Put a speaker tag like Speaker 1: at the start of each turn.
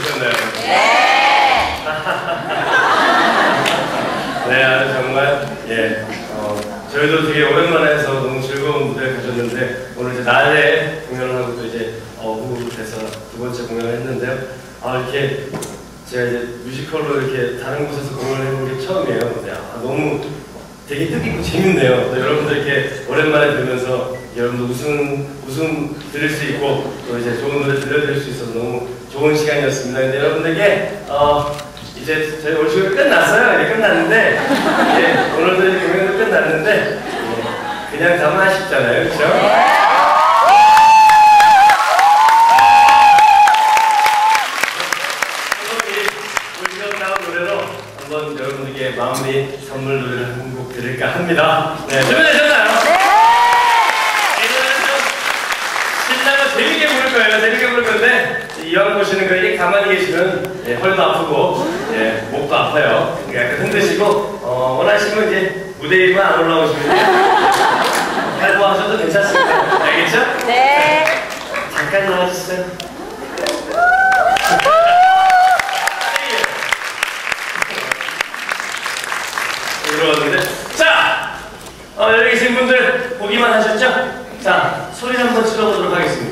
Speaker 1: 드셨나요? 네. 네, 정말 예. 어, 저희도 되게 오랜만에 해서 너무 즐거운 무대를 가졌는데 오늘 이제 낮에 공연을 하고 또 이제 어, 오후 돼서 두 번째 공연을 했는데요. 아 이렇게 제가 이제 뮤지컬로 이렇게 다른 곳에서 공연을 해본 게 처음이에요. 근데 아, 너무 되게 뜻깊고 재밌네요. 여러분들 이렇게 오랜만에 들으면서 여러분도 웃음, 웃음 드릴 수 있고 또 이제 좋은 노래 들려드릴 수 있어서 너무 좋은 시간이었습니다. 근데 여러분들께 어 이제 저희 올 시간 끝났어요. 이제 끝났는데 이제 오늘도 이제 공연도 끝났는데 예, 그냥 가면 아쉽잖아요, 그렇죠? 마음이 선물 노래를 한 곡 드릴까 합니다. 네, 준비되셨나요? 이 노래는 좀 신나고 재밌게 부를 거예요. 재밌게 부를 건데 이왕 보시는 거 이게 가만히 계시면 예, 헐도 아프고 예, 목도 아파요. 약간 흔드시고 어, 원하시면 이제 무대 위만 안 올라오시면 활보하셔도 괜찮습니다. 알겠죠?
Speaker 2: 네.
Speaker 1: 잠깐 나와주세요. 들어왔는데 자 어, 여기 계신 분들 보기만 하셨죠? 자 소리 한번 질러보도록 하겠습니다.